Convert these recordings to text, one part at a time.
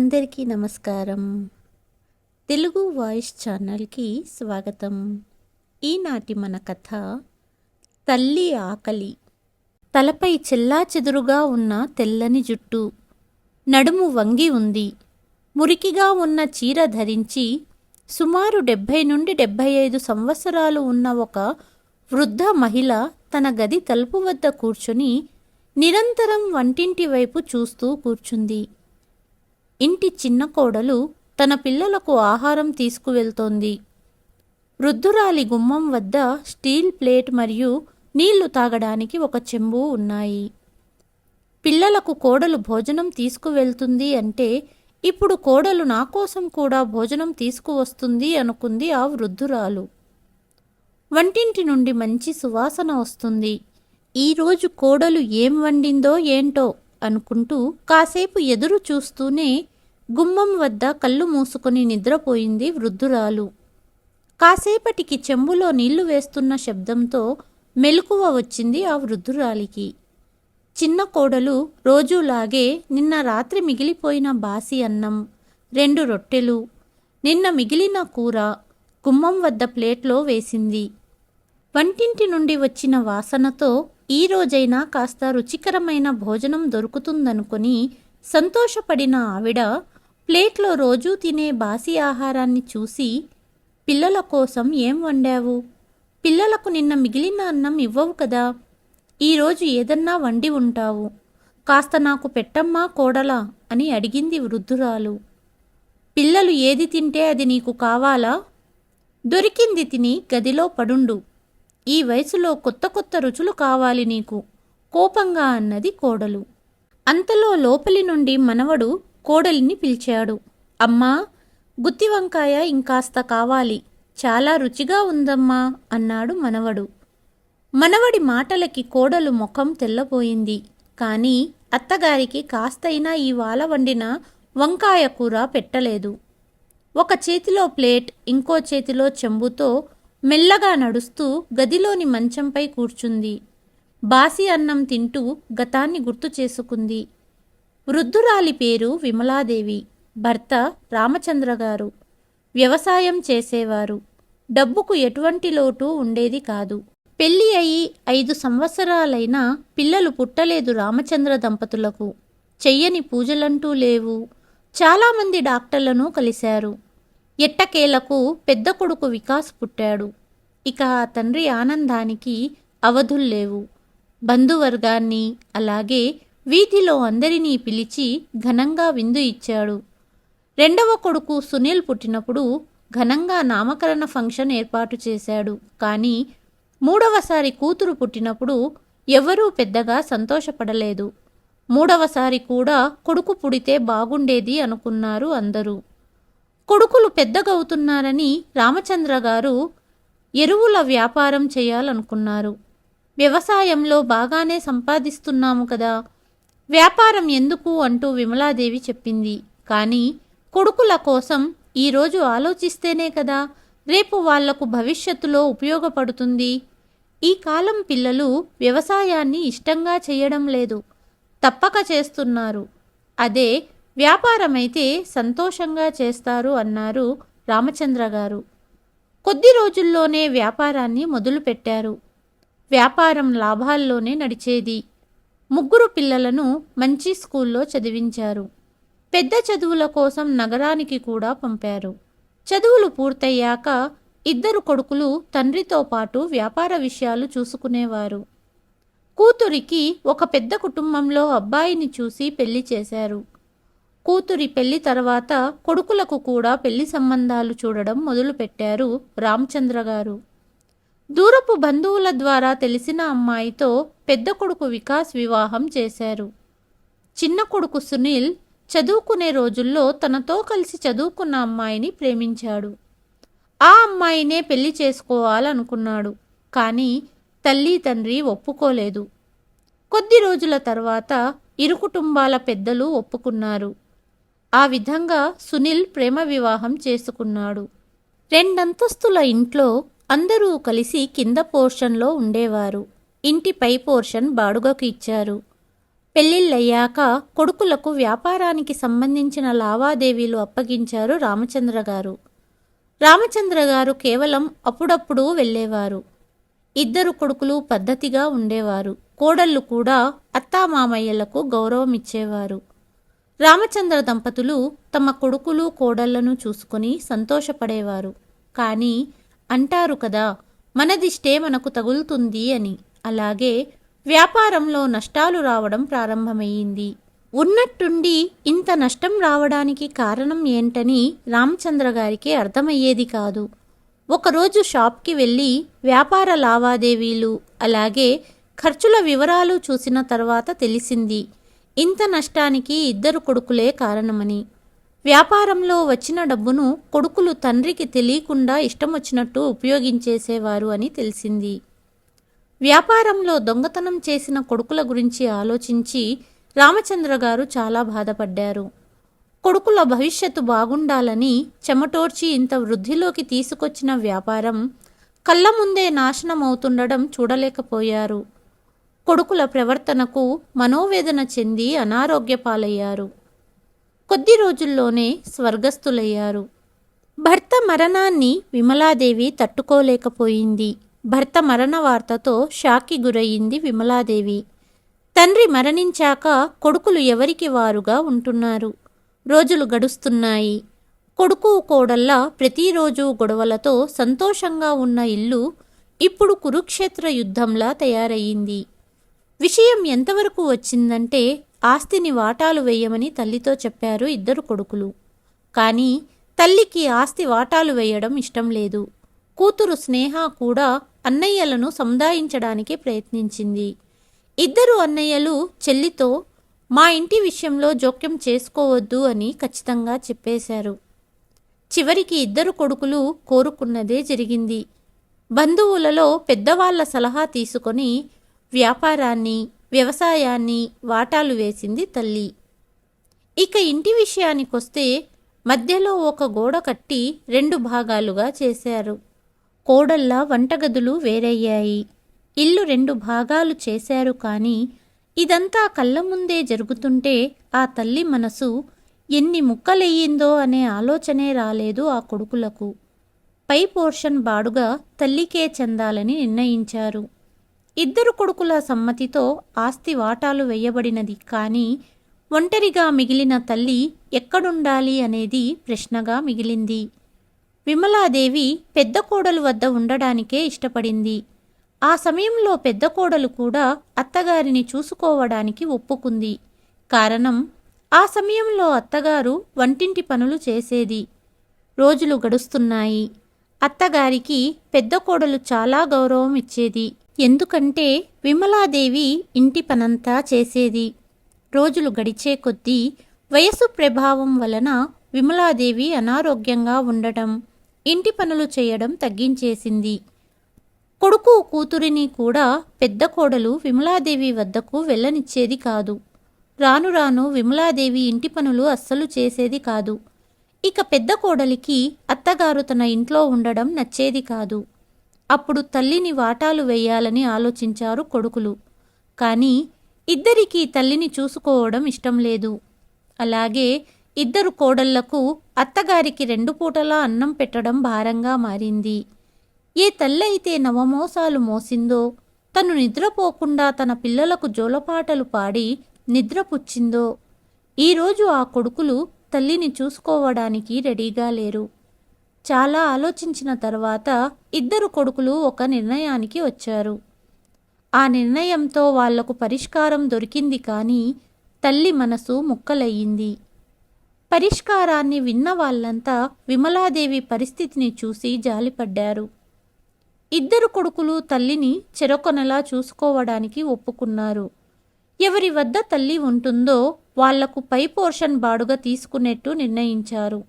అందరికీ నమస్కారం. తెలుగు వాయిస్ ఛానల్కి స్వాగతం. ఈనాటి మన కథ తల్లి ఆకలి. తలపై చెల్లా చెదురుగా ఉన్న తెల్లని జుట్టు. నడుము వంగి ఉంది. మురికిగా ఉన్న చీర ధరించి సుమారు డెబ్భై నుండి డెబ్భై ఐదు సంవత్సరాలు ఉన్న ఒక వృద్ధ మహిళ తన గది తలుపు వద్ద కూర్చుని నిరంతరం వంటింటి వైపు చూస్తూ కూర్చుంది. ఇంటి చిన్న కోడలు తన పిల్లలకు ఆహారం తీసుకువెళ్తోంది. వృద్ధురాలి గుమ్మం వద్ద స్టీల్ ప్లేట్ మరియు నీళ్ళు తాగడానికి ఒక చెంబు ఉన్నాయి. పిల్లలకు కోడలు భోజనం తీసుకువెళ్తుంది అంటే ఇప్పుడు కోడలు నా కోసం కూడా భోజనం తీసుకువస్తుంది అనుకుంది ఆ వృద్ధురాలు. వంటింటి నుండి మంచి సువాసన వస్తుంది. ఈరోజు కోడలు ఏం వండిందో ఏంటో అనుకుంటూ కాసేపు ఎదురు చూస్తూనే గుమ్మం వద్ద కళ్ళు మూసుకొని నిద్రపోయింది వృద్ధురాలు. కాసేపటికి చెంబులో నీళ్ళు వేస్తున్న శబ్దంతో మెలకువ వచ్చింది ఆ వృద్ధురాలికి. చిన్న కోడలు రోజులాగే నిన్న రాత్రి మిగిలిపోయిన బాసి అన్నం రెండు రొట్టెలు నిన్న మిగిలిన కూర గుమ్మం వద్ద ప్లేట్లో వేసింది. వంటింటి నుండి వచ్చిన వాసనతో ఈ రోజైనా కాస్త రుచికరమైన భోజనం దొరుకుతుందనుకొని సంతోషపడిన ఆవిడ ప్లేట్లో రోజూ తినే బాసి ఆహారాన్ని చూసి పిల్లల కోసం ఏం వండావు? పిల్లలకు నిన్న మిగిలిన అన్నం ఇవ్వవు కదా. ఈరోజు ఏదన్నా వండి ఉంటావు. కాస్త నాకు పెట్టమ్మా కోడలా అని అడిగింది వృద్ధురాలు. పిల్లలు ఏది తింటే అది నీకు కావాలా? దొరికింది తిని గదిలో పడుండు. ఈ వయసులో కొత్త కొత్త రుచులు కావాలి నీకు. కోపంగా అన్నది కోడలు. అంతలో లోపలి నుండి మనవడు కోడలిని పిలిచాడు. అమ్మా గుత్తి వంకాయ ఇంకాస్త కావాలి. చాలా రుచిగా ఉందమ్మా అన్నాడు మనవడు. మనవడి మాటలకి కోడలు ముఖం తెల్లబోయింది. కానీ అత్తగారికి కాస్తైనా ఈ వాల వండిన వంకాయ కూర పెట్టలేదు. ఒక చేతిలో ప్లేట్ ఇంకో చేతిలో చెంబుతో మెల్లగా నడుస్తూ గదిలోని మంచంపై కూర్చుంది. బాసి అన్నం తింటూ గతాన్ని గుర్తు చేసుకుంది. వృద్ధురాలి పేరు విమలాదేవి. భర్త రామచంద్ర గారు వ్యవసాయం చేసేవారు. డబ్బుకు ఎటువంటి లోటు ఉండేది కాదు. పెళ్ళి అయి ఐదు సంవత్సరాలైనా పిల్లలు పుట్టలేదు రామచంద్ర దంపతులకు. చెయ్యని పూజలంటూ లేవు. చాలామంది డాక్టర్లను కలిశారు. ఎట్టకేలకు పెద్ద కొడుకు వికాస్ పుట్టాడు. ఇక ఆ తండ్రి ఆనందానికి అవధుల్లేవు బంధువర్గాన్ని అలాగే వీధిలో అందరినీ పిలిచి ఘనంగా విందు ఇచ్చాడు. రెండవ కొడుకు సునీల్ పుట్టినప్పుడు ఘనంగా నామకరణ ఫంక్షన్ ఏర్పాటు చేశాడు. కానీ మూడవసారి కూతురు పుట్టినప్పుడు ఎవరూ పెద్దగా సంతోషపడలేదు. మూడవసారి కూడా కొడుకు పుడితే బాగుండేది అనుకున్నారు అందరూ. కొడుకులు పెద్దగవుతున్నారని రామచంద్ర గారు ఎరువుల వ్యాపారం చేయాలనుకున్నారు. వ్యవసాయంలో బాగానే సంపాదిస్తున్నాము కదా వ్యాపారం ఎందుకు అంటూ విమలాదేవి చెప్పింది. కానీ కొడుకుల కోసం ఈరోజు ఆలోచిస్తేనే కదా రేపు వాళ్ళకు భవిష్యత్తులో ఉపయోగపడుతుంది. ఈ కాలం పిల్లలు వ్యవసాయాన్ని ఇష్టంగా చేయడం లేదు. తప్పక చేస్తున్నారు. అదే వ్యాపారమైతే సంతోషంగా చేస్తారు అన్నారు రామచంద్ర గారు. కొద్ది రోజుల్లోనే వ్యాపారాన్ని మొదలుపెట్టారు. వ్యాపారం లాభాల్లోనే నడిచేది. ముగ్గురు పిల్లలను మంచి స్కూల్లో చదివించారు. పెద్ద చదువుల కోసం నగరానికి కూడా పంపారు. చదువులు పూర్తయ్యాక ఇద్దరు కొడుకులు తండ్రితో పాటు వ్యాపార విషయాలు చూసుకునేవారు. కూతురికి ఒక పెద్ద కుటుంబంలో అబ్బాయిని చూసి పెళ్ళి చేశారు. కూతురి పెళ్ళి తర్వాత కొడుకులకు కూడా పెళ్ళి సంబంధాలు చూడడం మొదలుపెట్టారు రామచంద్ర గారు దూరపు బంధువుల ద్వారా తెలిసిన అమ్మాయితో పెద్ద కొడుకు వికాస్ వివాహం చేశారు. చిన్న కొడుకు సునీల్ చదువుకునే రోజుల్లో తనతో కలిసి చదువుకున్న అమ్మాయిని ప్రేమించాడు. ఆ అమ్మాయినే పెళ్ళి చేసుకోవాలనుకున్నాడు కానీ తల్లి తండ్రి ఒప్పుకోలేదు. కొద్ది రోజుల తర్వాత ఇరు కుటుంబాల పెద్దలు ఒప్పుకున్నారు. ఆ విధంగా సునీల్ ప్రేమ వివాహం చేసుకున్నాడు. రెండంతస్తుల ఇంట్లో అందరూ కలిసి కింద పోర్షన్లో ఉండేవారు. ఇంటి పై పోర్షన్ బాడుగకు ఇచ్చారు. పెళ్ళిళ్ళయ్యాక కొడుకులకు వ్యాపారానికి సంబంధించిన లావాదేవీలు అప్పగించారు రామచంద్ర గారు రామచంద్ర గారు కేవలం అప్పుడప్పుడు వెళ్ళేవారు. ఇద్దరు కొడుకులు పద్ధతిగా ఉండేవారు. కోడళ్ళు కూడా అత్తామామయ్యలకు గౌరవం ఇచ్చేవారు రామచంద్ర దంపతులు తమ కొడుకులు కోడళ్ళను చూసుకుని సంతోషపడేవారు. కానీ అంటారు కదా మనదిష్టే మనకు తగులుతుంది అని. అలాగే వ్యాపారంలో నష్టాలు రావడం ప్రారంభమయ్యింది. ఉన్నట్టుండి ఇంత నష్టం రావడానికి కారణం ఏంటని రామచంద్ర గారికి అర్థమయ్యేది కాదు. ఒకరోజు షాప్కి వెళ్ళి వ్యాపార లావాదేవీలు అలాగే ఖర్చుల వివరాలు చూసిన తర్వాత తెలిసింది ఇంత నష్టానికి ఇద్దరు కొడుకులే కారణమని. వ్యాపారంలో వచ్చిన డబ్బును కొడుకులు తండ్రికి తెలియకుండా ఇష్టమొచ్చినట్టు ఉపయోగించేసేవారు అని తెలిసింది. వ్యాపారంలో దొంగతనం చేసిన కొడుకుల గురించి ఆలోచించి రామచంద్ర గారు చాలా బాధపడ్డారు. కొడుకుల భవిష్యత్తు బాగుండాలని చెమటోర్చి ఇంత వృద్ధిలోకి తీసుకొచ్చిన వ్యాపారం కళ్ళ ముందే నాశనం అవుతుండడం చూడలేకపోయారు. కొడుకుల ప్రవర్తనకు మనోవేదన చెంది అనారోగ్య పాలయ్యారు కొద్ది రోజుల్లోనే స్వర్గస్థులయ్యారు. భర్త మరణాన్ని విమలాదేవి తట్టుకోలేకపోయింది. భర్త మరణ వార్తతో షాకి గురయ్యింది విమలాదేవి. తండ్రి మరణించాక కొడుకులు ఎవరికి వారుగా ఉంటున్నారు? రోజులు గడుస్తున్నాయి. కొడుకు కోడల్లా ప్రతిరోజు గొడవలతో సంతోషంగా ఉన్న ఇల్లు ఇప్పుడు కురుక్షేత్ర యుద్ధంలా తయారయ్యింది. విషయం ఎంతవరకు వచ్చిందంటే ఆస్తిని వాటాలు వేయమని తల్లితో చెప్పారు ఇద్దరు కొడుకులు. కానీ తల్లికి ఆస్తి వాటాలు వేయడం ఇష్టం లేదు. కూతురు స్నేహ కూడా అన్నయ్యలను సముదాయించడానికి ప్రయత్నించింది. ఇద్దరు అన్నయ్యలు చెల్లితో మా ఇంటి విషయంలో జోక్యం చేసుకోవద్దు అని ఖచ్చితంగా చెప్పేశారు. చివరికి ఇద్దరు కొడుకులు కోరుకున్నదే జరిగింది. బంధువులలో పెద్దవాళ్ళ సలహా తీసుకొని వ్యాపారాన్ని వ్యవసాయాన్ని వాటాలు వేసింది తల్లి. ఇక ఇంటి విషయానికొస్తే మధ్యలో ఒక గోడ కట్టి రెండు భాగాలుగా చేశారు. కోడళ్ళ వంటగదులు వేరయ్యాయి. ఇల్లు రెండు భాగాలు చేశారు కానీ ఇదంతా కళ్ళ ముందే జరుగుతుంటే ఆ తల్లి మనసు ఎన్ని ముక్కలెయ్యిందో అనే ఆలోచనే రాలేదు ఆ కొడుకులకు. పై పోర్షన్ బాడుగా తల్లికే చెందాలని నిర్ణయించారు. ఇద్దరు కొడుకుల సమ్మతితో ఆస్తి వాటాలు వేయబడినది. కానీ ఒంటరిగా మిగిలిన తల్లి ఎక్కడుండాలి అనేది ప్రశ్నగా మిగిలింది. విమలాదేవి పెద్ద కోడలు వద్ద ఉండడానికే ఇష్టపడింది. ఆ సమయంలో పెద్ద కోడలు కూడా అత్తగారిని చూసుకోవడానికి ఒప్పుకుంది. కారణం ఆ సమయంలో అత్తగారు వంటింటి పనులు చేసేది. రోజులు గడుస్తున్నాయి. అత్తగారికి పెద్ద కోడలు చాలా గౌరవం ఇచ్చేది. ఎందుకంటే విమలాదేవి ఇంటి పనంతా చేసేది. రోజులు గడిచే కొద్దీ వయసు ప్రభావం వలన విమలాదేవి అనారోగ్యంగా ఉండటం ఇంటి పనులు చేయడం తగ్గించేసింది. కొడుకు కూతురిని కూడా పెద్ద కోడలు విమలాదేవి వద్దకు వెళ్ళనిచ్చేది కాదు. రాను రాను విమలాదేవి ఇంటి పనులు అస్సలు చేసేది కాదు. ఇక పెద్ద కోడలికి అత్తగారు తన ఇంట్లో ఉండడం నచ్చేది కాదు. అప్పుడు తల్లిని వాటాలు వేయాలని ఆలోచించారు కొడుకులు. కానీ ఇద్దరికీ తల్లిని చూసుకోవడం ఇష్టం లేదు. అలాగే ఇద్దరు కోడళ్ళకు అత్తగారికి రెండు పూటలా అన్నం పెట్టడం భారంగా మారింది. ఏ తల్లైతే నవమోసాలు మోసిందో తను నిద్రపోకుండా తన పిల్లలకు జోలపాటలు పాడి నిద్రపుచ్చిందో ఈరోజు ఆ కొడుకులు తల్లిని చూసుకోవడానికి రెడీగా లేరు. చాలా ఆలోచించిన తర్వాత ఇద్దరు కొడుకులు ఒక నిర్ణయానికి వచ్చారు. ఆ నిర్ణయంతో వాళ్ళకు పరిష్కారం దొరికింది కానీ తల్లి మనసు ముక్కలయ్యింది. పరిష్కారాన్ని విన్న వాళ్ళంతా విమలాదేవి పరిస్థితిని చూసి జాలిపడ్డారు. ఇద్దరు కొడుకులు తల్లిని చెరకొనలా చూసుకోవడానికి ఒప్పుకున్నారు. ఎవరి వద్ద తల్లి ఉంటుందో వాళ్ళకు పై పోర్షన్ బాడుగా తీసుకునేట్టు నిర్ణయించారు.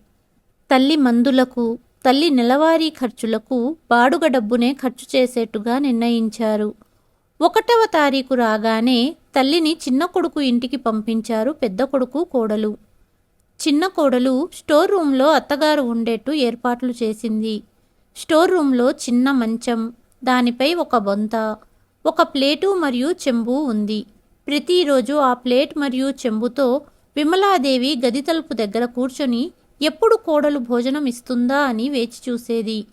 తల్లి మందులకు తల్లి నెలవారీ ఖర్చులకు బాడుగ డబ్బునే ఖర్చు చేసేట్టుగా నిర్ణయించారు. ఒకటవ తారీఖు రాగానే తల్లిని చిన్న కొడుకు ఇంటికి పంపించారు పెద్ద కొడుకు కోడలు. చిన్న కోడలు స్టోర్ రూమ్లో అత్తగారు ఉండేట్టు ఏర్పాట్లు చేసింది. స్టోర్ రూమ్లో చిన్న మంచం దానిపై ఒక బొంత ఒక ప్లేటు మరియు చెంబు ఉంది. ప్రతిరోజు ఆ ప్లేట్ మరియు చెంబుతో విమలాదేవి గది తలుపు దగ్గర కూర్చొని ఎప్పుడు కోడలు భోజనం ఇస్తుందా అని వేచి చూసేది.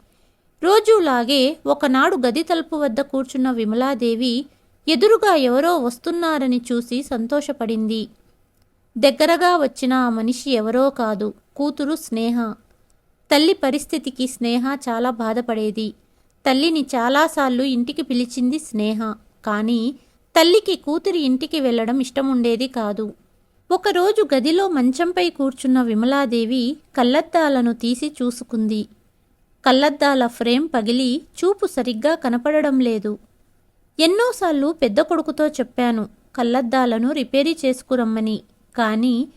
రోజులాగే ఒకనాడు గది తలుపు వద్ద కూర్చున్న విమలాదేవి ఎదురుగా ఎవరో వస్తున్నారని చూసి సంతోషపడింది. దగ్గరగా వచ్చిన ఆ మనిషి ఎవరో కాదు కూతురు స్నేహ. తల్లి పరిస్థితికి స్నేహ చాలా బాధపడేది. తల్లిని చాలాసార్లు ఇంటికి పిలిచింది స్నేహ. కానీ తల్లికి కూతురి ఇంటికి వెళ్ళడం ఇష్టముండేది కాదు. ఒకరోజు గదిలో మంచంపై కూర్చున్న విమలాదేవి కళ్ళద్దాలను తీసి చూసుకుంది. కళ్ళద్దాల ఫ్రేమ్ పగిలి చూపు సరిగ్గా కనపడడం లేదు. ఎన్నోసార్లు పెద్ద కొడుకుతో చెప్పాను కళ్ళద్దాలను రిపేరీ చేసుకురమ్మని. కానీ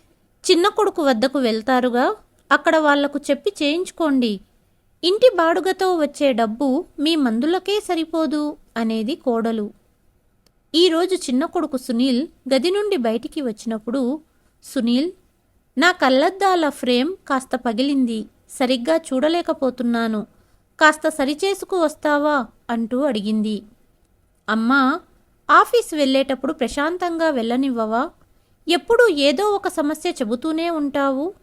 చిన్న కొడుకు వద్దకు వెళ్తారుగా అక్కడ వాళ్ళకు చెప్పి చేయించుకోండి. ఇంటి బాడుగతో వచ్చే డబ్బు మీ మందులకే సరిపోదు అనేది కోడలు. ఈరోజు చిన్న కొడుకు సునీల్ గది నుండి బయటికి వచ్చినప్పుడు సునీల్ నా కళ్ళద్దాల ఫ్రేమ్ కాస్త పగిలింది. సరిగ్గా చూడలేకపోతున్నాను. కాస్త సరిచేసుకు వస్తావా? అంటూ అడిగింది. అమ్మా ఆఫీస్ వెళ్ళేటప్పుడు ప్రశాంతంగా వెళ్ళనివ్వవా? ఎప్పుడూ ఏదో ఒక సమస్య చెబుతూనే ఉంటావు.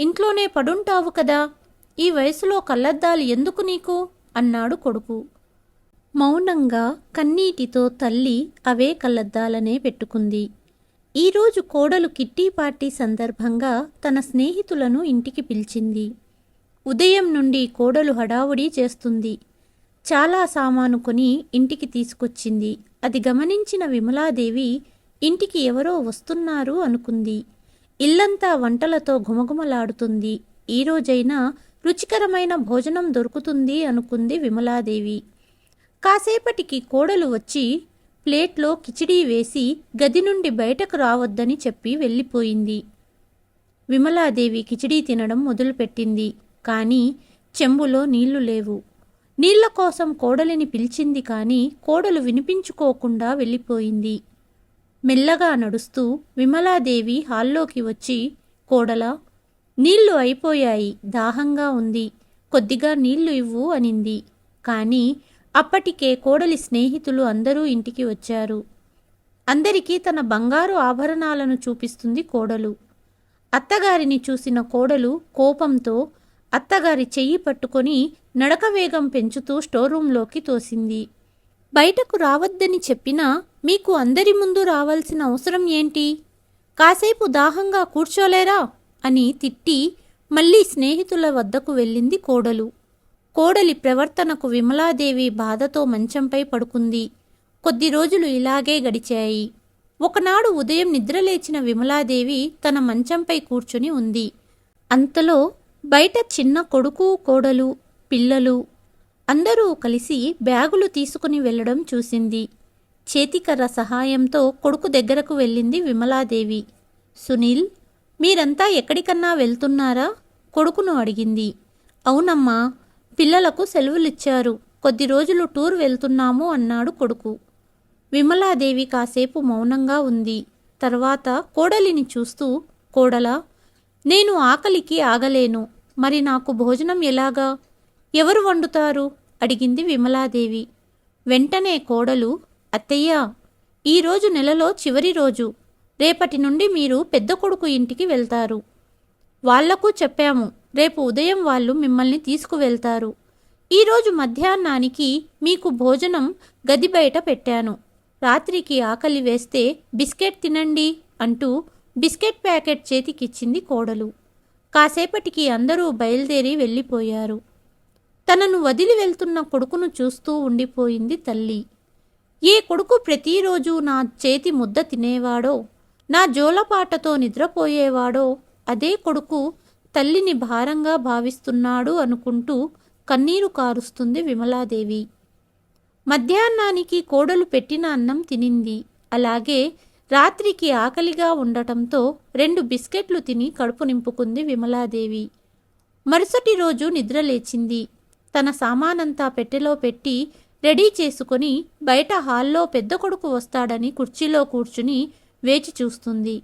ఇంట్లోనే పడుంటావు కదా. ఈ వయసులో కళ్ళద్దాలు ఎందుకు నీకు? అన్నాడు కొడుకు. మౌనంగా కన్నీటితో తల్లి అవే కళ్ళద్దాలనే పెట్టుకుంది. ఈరోజు కోడలు కిట్టీ పార్టీ సందర్భంగా తన స్నేహితులను ఇంటికి పిలిచింది. ఉదయం నుండి కోడలు హడావుడి చేస్తుంది. చాలా సామాను కొని ఇంటికి తీసుకొచ్చింది. అది గమనించిన విమలాదేవి ఇంటికి ఎవరో వస్తున్నారు అనుకుంది. ఇల్లంతా వంటలతో ఘుమఘుమలాడుతుంది. ఈరోజైనా రుచికరమైన భోజనం దొరుకుతుంది అనుకుంది విమలాదేవి. కాసేపటికి కోడలు వచ్చి ప్లేట్లో కిచిడీ వేసి గది నుండి బయటకు రావద్దని చెప్పి వెళ్ళిపోయింది. విమలాదేవి కిచిడీ తినడం మొదలుపెట్టింది. కానీ చెంబులో నీళ్ళు లేవు. నీళ్ళ కోసం కోడలిని పిలిచింది కానీ కోడలు వినిపించుకోకుండా వెళ్ళిపోయింది. మెల్లగా నడుస్తూ విమలాదేవి హాల్లోకి వచ్చి కోడల నీళ్ళు అయిపోయాయి. దాహంగా ఉంది. కొద్దిగా నీళ్ళు ఇవ్వు అనింది. కానీ అప్పటికే కోడలి స్నేహితులు అందరూ ఇంటికి వచ్చారు. అందరికీ తన బంగారు ఆభరణాలను చూపిస్తుంది కోడలు. అత్తగారిని చూసిన కోడలు కోపంతో అత్తగారి చెయ్యి పట్టుకొని నడక వేగం పెంచుతూ స్టోరూంలోకి తోసింది. బయటకు రావద్దని చెప్పినా మీకు అందరి ముందు రావాల్సిన అవసరం ఏంటి? కాసేపు దాహంగా కూర్చోలేరా? అని తిట్టి మళ్ళీ స్నేహితుల వద్దకు వెళ్ళింది కోడలు. కోడలి ప్రవర్తనకు విమలాదేవి బాధతో మంచంపై పడుకుంది. కొద్ది రోజులు ఇలాగే గడిచాయి. ఒకనాడు ఉదయం నిద్రలేచిన విమలాదేవి తన మంచంపై కూర్చుని ఉంది. అంతలో బయట చిన్న కొడుకు కోడలు పిల్లలు అందరూ కలిసి బ్యాగులు తీసుకుని వెళ్ళడం చూసింది. చేతికర్ర సహాయంతో కొడుకు దగ్గరకు వెళ్ళింది విమలాదేవి. సునీల్ మీరంతా ఎక్కడికన్నా వెళ్తున్నారా? కొడుకును అడిగింది. అవునమ్మా పిల్లలకు సెలవులిచ్చారు. కొద్ది రోజులు టూర్ వెళ్తున్నాము అన్నాడు కొడుకు. విమలాదేవి కాసేపు మౌనంగా ఉంది. తర్వాత కోడలిని చూస్తూ కోడల నేను ఆకలికి ఆగలేను. మరి నాకు భోజనం ఎలాగా? ఎవరు వండుతారు? అడిగింది విమలాదేవి. వెంటనే కోడలు అత్తయ్య ఈరోజు నెలలో చివరి రోజు. రేపటి నుండి మీరు పెద్ద కొడుకు ఇంటికి వెళ్తారు. వాళ్ళకు చెప్పాము రేపు ఉదయం వాళ్ళు మిమ్మల్ని తీసుకువెళ్తారు. ఈరోజు మధ్యాహ్నానికి మీకు భోజనం గది బయట పెట్టాను. రాత్రికి ఆకలి వేస్తే బిస్కెట్ తినండి అంటూ బిస్కెట్ ప్యాకెట్ చేతికిచ్చింది కోడలు. కాసేపటికి అందరూ బయలుదేరి వెళ్ళిపోయారు. తనను వదిలి వెళ్తున్న కొడుకును చూస్తూ ఉండిపోయింది తల్లి. ఏ కొడుకు ప్రతిరోజు నా చేతి ముద్ద తినేవాడో నా జోలపాటతో నిద్రపోయేవాడో అదే కొడుకు తల్లిని భారంగా భావిస్తున్నాడు అనుకుంటూ కన్నీరు కారుస్తుంది విమలాదేవి. మధ్యాహ్నానికి కోడలు పెట్టిన అన్నం తినింది. అలాగే రాత్రికి ఆకలిగా ఉండటంతో రెండు బిస్కెట్లు తిని కడుపు నింపుకుంది విమలాదేవి. మరుసటి రోజు నిద్రలేచింది తన సామానంతా పెట్టెలో పెట్టి రెడీ చేసుకొని బయట హాల్లో పెద్ద కొడుకు వస్తాడని కుర్చీలో కూర్చుని వేచి చూస్తుంది.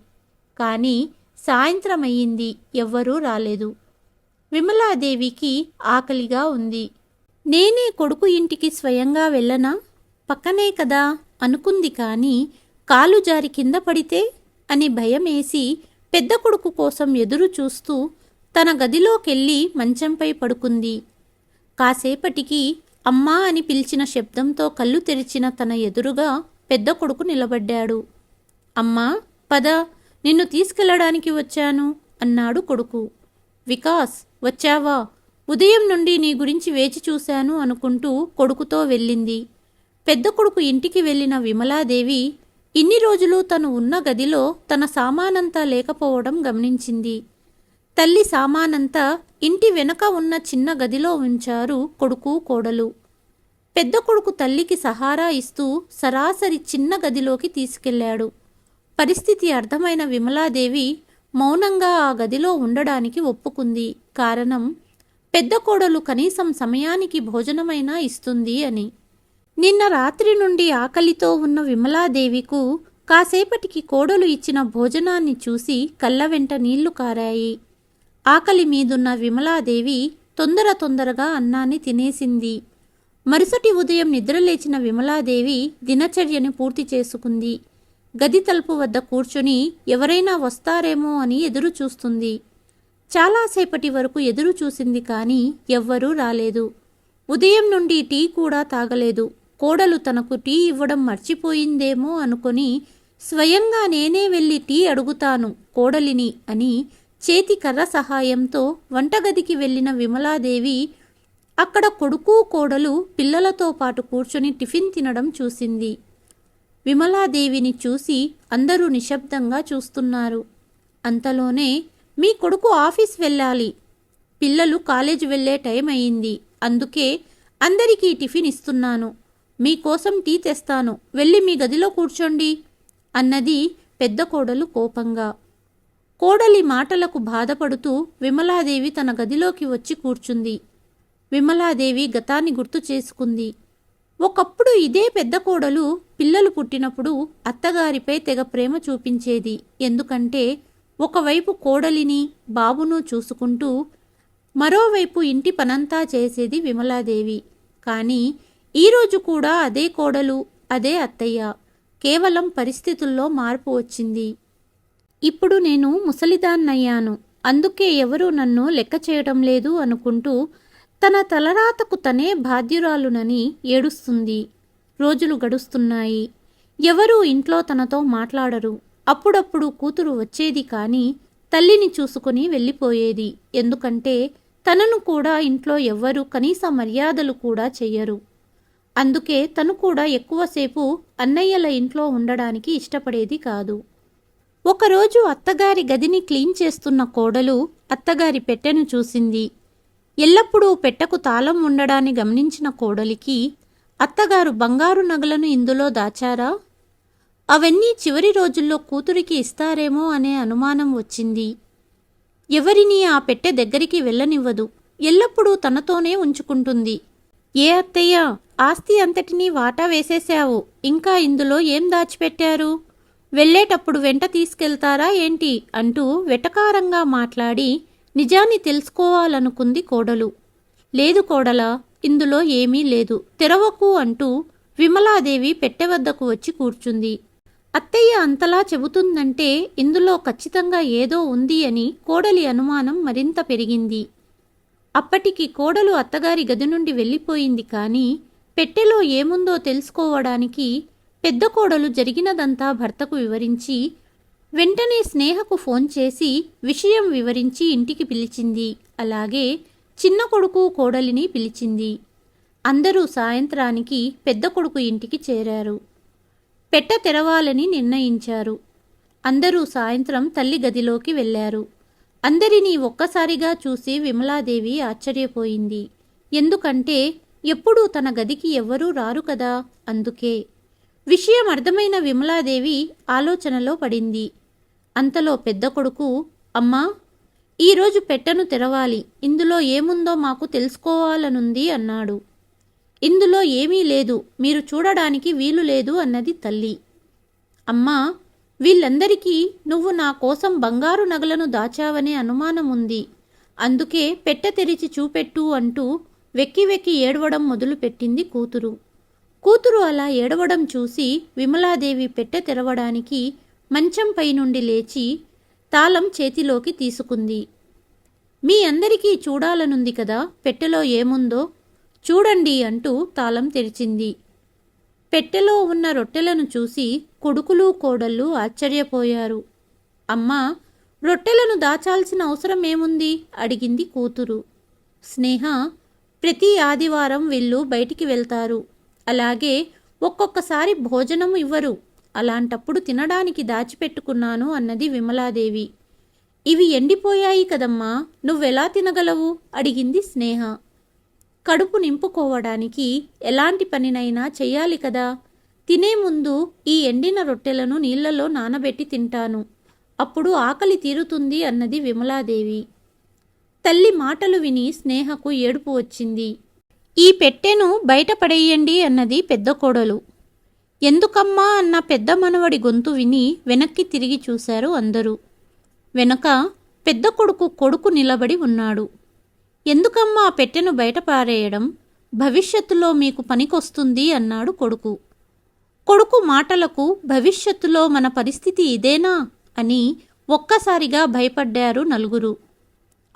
కానీ సాయంత్రం అయ్యింది ఎవ్వరూ రాలేదు. విమలాదేవికి ఆకలిగా ఉంది. నేనే కొడుకు ఇంటికి స్వయంగా వెళ్ళనా? పక్కనే కదా అనుకుంది కానీ కాలు జారి కింద పడితే? అని భయమేసి పెద్ద కొడుకు కోసం ఎదురు చూస్తూ తన గదిలోకెళ్ళి మంచంపై పడుకుంది. కాసేపటికి అమ్మా అని పిలిచిన శబ్దంతో కళ్ళు తెరిచిన తన ఎదురుగా పెద్ద కొడుకు నిలబడ్డాడు. అమ్మా పద. నిన్ను తీసుకెళ్ళడానికి వచ్చాను అన్నాడు కొడుకు. వికాస్ వచ్చావా? ఉదయం నుండి నీ గురించి వేచి చూశాను అనుకుంటూ కొడుకుతో వెళ్ళింది. పెద్ద కొడుకు ఇంటికి వెళ్ళిన విమలాదేవి ఇన్ని రోజులు తను ఉన్న గదిలో తన సామానంతా లేకపోవడం గమనించింది. తల్లి సామానంతా ఇంటి వెనక ఉన్న చిన్న గదిలో ఉంచారు కొడుకు కోడలు. పెద్ద కొడుకు తల్లికి సహారా ఇస్తూ సరాసరి చిన్న గదిలోకి తీసుకెళ్ళాడు. పరిస్థితి అర్థమైన విమలాదేవి మౌనంగా ఆ గదిలో ఉండడానికి ఒప్పుకుంది. కారణం పెద్ద కోడలు కనీసం సమయానికి భోజనమైనా ఇస్తుంది అని. నిన్న రాత్రి నుండి ఆకలితో ఉన్న విమలాదేవికు కాసేపటికి కోడలు ఇచ్చిన భోజనాన్ని చూసి కళ్ళ వెంట నీళ్ళు కారాయి. ఆకలి మీదున్న విమలాదేవి తొందర తొందరగా అన్నాన్ని తినేసింది. మరుసటి ఉదయం నిద్రలేచిన విమలాదేవి దినచర్యని పూర్తి చేసుకుంది. గది తలుపు వద్ద కూర్చుని ఎవరైనా వస్తారేమో అని ఎదురు చూస్తుంది. చాలాసేపటి వరకు ఎదురు చూసింది కానీ ఎవ్వరూ రాలేదు. ఉదయం నుండి టీ కూడా తాగలేదు. కోడలు తనకు టీ ఇవ్వడం మర్చిపోయిందేమో అనుకొని స్వయంగా నేనే వెళ్ళి టీ అడుగుతాను కోడలిని అని చేతి కర్ర సహాయంతో వంటగదికి వెళ్ళిన విమలాదేవి అక్కడ కొడుకు కోడలు పిల్లలతో పాటు కూర్చొని టిఫిన్ తినడం చూసింది. విమలాదేవిని చూసి అందరూ నిశ్శబ్దంగా చూస్తున్నారు. అంతలోనే మీ కొడుకు ఆఫీస్ వెళ్ళాలి. పిల్లలు కాలేజ్ వెళ్ళే టైం అయింది అందుకే అందరికీ టిఫిన్ ఇస్తున్నాను. మీకోసం టీ తెస్తాను. వెళ్ళి మీ గదిలో కూర్చోండి అన్నది పెద్ద కోడలు కోపంగా. కోడలి మాటలకు బాధపడుతూ విమలాదేవి తన గదిలోకి వచ్చి కూర్చుంది. విమలాదేవి గతాన్ని గుర్తు చేసుకుంది. ఒకప్పుడు ఇదే పెద్ద కోడలు పిల్లలు పుట్టినప్పుడు అత్తగారిపై తెగ ప్రేమ చూపించేది. ఎందుకంటే ఒకవైపు కోడలిని బాబును చూసుకుంటూ మరోవైపు ఇంటి పనంతా చేసేది విమలాదేవి. కానీ ఈరోజు కూడా అదే కోడలు అదే అత్తయ్య. కేవలం పరిస్థితుల్లో మార్పు వచ్చింది. ఇప్పుడు నేను ముసలిదాన్నయ్యాను. అందుకే ఎవరూ నన్ను లెక్క చేయడం లేదు అనుకుంటూ తన తలరాతకు తనే బాధ్యురాలునని ఏడుస్తుంది. రోజులు గడుస్తున్నాయి. ఎవరూ ఇంట్లో తనతో మాట్లాడరు. అప్పుడప్పుడు కూతురు వచ్చేది కానీ తల్లిని చూసుకుని వెళ్ళిపోయేది. ఎందుకంటే తనను కూడా ఇంట్లో ఎవ్వరూ కనీస మర్యాదలు కూడా చెయ్యరు. అందుకే తను కూడా ఎక్కువసేపు అన్నయ్యల ఇంట్లో ఉండడానికి ఇష్టపడేది కాదు. ఒకరోజు అత్తగారి గదిని క్లీన్ చేస్తున్న కోడలు అత్తగారి పెట్టెను చూసింది. ఎల్లప్పుడూ పెట్టకు తాళం ఉండడాన్ని గమనించిన కోడలికి అత్తగారు బంగారు నగలను ఇందులో దాచారా? అవన్నీ చివరి రోజుల్లో కూతురికి ఇస్తారేమో అనే అనుమానం వచ్చింది. ఎవరిని ఆ పెట్టె దగ్గరికి వెళ్ళనివ్వదు. ఎల్లప్పుడూ తనతోనే ఉంచుకుంటుంది. ఏ అత్తయ్య ఆస్తి అంతటినీ వాటా వేసేశావు. ఇంకా ఇందులో ఏం దాచిపెట్టారు? వెళ్ళేటప్పుడు వెంట తీసుకెళ్తారా ఏంటి? అంటూ వెటకారంగా మాట్లాడి నిజాన్ని తెలుసుకోవాలనుకుంది కోడలు. లేదు కోడలా ఇందులో ఏమీ లేదు. తెరవకు అంటూ విమలాదేవి పెట్టె వద్దకు వచ్చి కూర్చుంది. అత్తయ్య అంతలా చెబుతుందంటే ఇందులో ఖచ్చితంగా ఏదో ఉంది అని కోడలి అనుమానం మరింత పెరిగింది. అప్పటికి కోడలు అత్తగారి గది నుండి వెళ్ళిపోయింది కానీ పెట్టెలో ఏముందో తెలుసుకోవడానికి పెద్ద కోడలు జరిగినదంతా భర్తకు వివరించి వెంటనే స్నేహకు ఫోన్ చేసి విషయం వివరించి ఇంటికి పిలిచింది. అలాగే చిన్న కొడుకు కోడలిని పిలిచింది. అందరూ సాయంత్రానికి పెద్ద కొడుకు ఇంటికి చేరారు. పెట్ట తెరవాలని నిర్ణయించారు. అందరూ సాయంత్రం తల్లి గదిలోకి వెళ్ళారు. అందరినీ ఒక్కసారిగా చూసి విమలాదేవి ఆశ్చర్యపోయింది. ఎందుకంటే ఎప్పుడూ తన గదికి ఎవ్వరూ రారు కదా అందుకే. విషయం అర్థమైన విమలాదేవి ఆలోచనలో పడింది. అంతలో పెద్ద కొడుకు అమ్మా ఈరోజు పెట్టెను తెరవాలి. ఇందులో ఏముందో మాకు తెలుసుకోవాలనుంది అన్నాడు. ఇందులో ఏమీ లేదు. మీరు చూడడానికి వీలు లేదు అన్నది తల్లి. అమ్మా వీళ్ళందరికీ నువ్వు నా కోసం బంగారు నగలను దాచావనే అనుమానం ఉంది అందుకే పెట్టె తెరిచి చూపెట్టు అంటూ వెక్కి వెక్కి ఏడవడం మొదలుపెట్టింది కూతురు. కూతురు అలా ఏడవడం చూసి విమలాదేవి పెట్టె తెరవడానికి మంచంపై నుండి లేచి తాళం చేతిలోకి తీసుకుంది. మీ అందరికీ చూడాలనుంది కదా పెట్టెలో ఏముందో? చూడండి అంటూ తాళం తెరిచింది. పెట్టెలో ఉన్న రొట్టెలను చూసి కొడుకులు కోడళ్ళు ఆశ్చర్యపోయారు. అమ్మా రొట్టెలను దాచాల్సిన అవసరం ఏముంది? అడిగింది కూతురు. స్నేహ ప్రతి ఆదివారం వీళ్ళు బయటికి వెళ్తారు. అలాగే ఒక్కొక్కసారి భోజనం ఇవ్వరు. అలాంటప్పుడు తినడానికి దాచిపెట్టుకున్నాను అన్నది విమలాదేవి. ఇవి ఎండిపోయాయి కదమ్మా నువ్వెలా తినగలవు? అడిగింది స్నేహ. కడుపు నింపుకోవడానికి ఎలాంటి పనినైనా చెయ్యాలి కదా. తినే ముందు ఈ ఎండిన రొట్టెలను నీళ్ళలో నానబెట్టి తింటాను. అప్పుడు ఆకలి తీరుతుంది అన్నది విమలాదేవి. తల్లి మాటలు విని స్నేహకు ఏడుపు వచ్చింది. ఈ పెట్టెను బయటపడేయండి అన్నది పెద్ద కోడలు. ఎందుకమ్మా అన్న పెద్ద మనవడి గొంతు విని వెనక్కి తిరిగి చూశారు అందరూ. వెనక పెద్ద కొడుకు కొడుకు నిలబడి ఉన్నాడు. ఎందుకమ్మా ఆ పెట్టెను బయట పారేయడం? భవిష్యత్తులో మీకు పనికొస్తుంది అన్నాడు కొడుకు. కొడుకు మాటలకు భవిష్యత్తులో మన పరిస్థితి ఇదేనా? అని ఒక్కసారిగా భయపడ్డారు నలుగురు.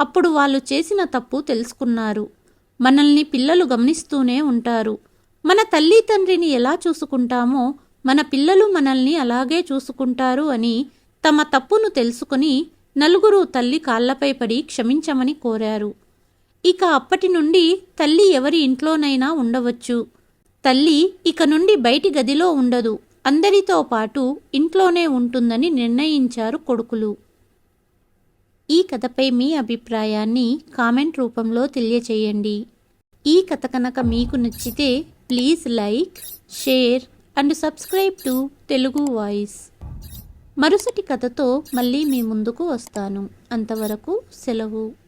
అప్పుడు వాళ్ళు చేసిన తప్పు తెలుసుకున్నారు. మనల్ని పిల్లలు గమనిస్తూనే ఉంటారు. మన తల్లి తండ్రిని ఎలా చూసుకుంటామో మన పిల్లలు మనల్ని అలాగే చూసుకుంటారు అని తమ తప్పును తెలుసుకుని నలుగురు తల్లి కాళ్ళపై పడి క్షమించమని కోరారు. ఇక అప్పటి నుండి తల్లి ఎవరి ఇంట్లోనైనా ఉండవచ్చు. తల్లి ఇక నుండి బయటి గదిలో ఉండదు. అందరితో పాటు ఇంట్లోనే ఉంటుందని నిర్ణయించారు కొడుకులు. ఈ కథపై మీ అభిప్రాయాన్ని కామెంట్ రూపంలో తెలియచేయండి. ఈ కథ కనుక మీకు నచ్చితే please like share and subscribe to Telugu voice. మరుసటి కథతో మళ్ళీ మీ ముందుకు వస్తాను. అంతవరకు సెలవు.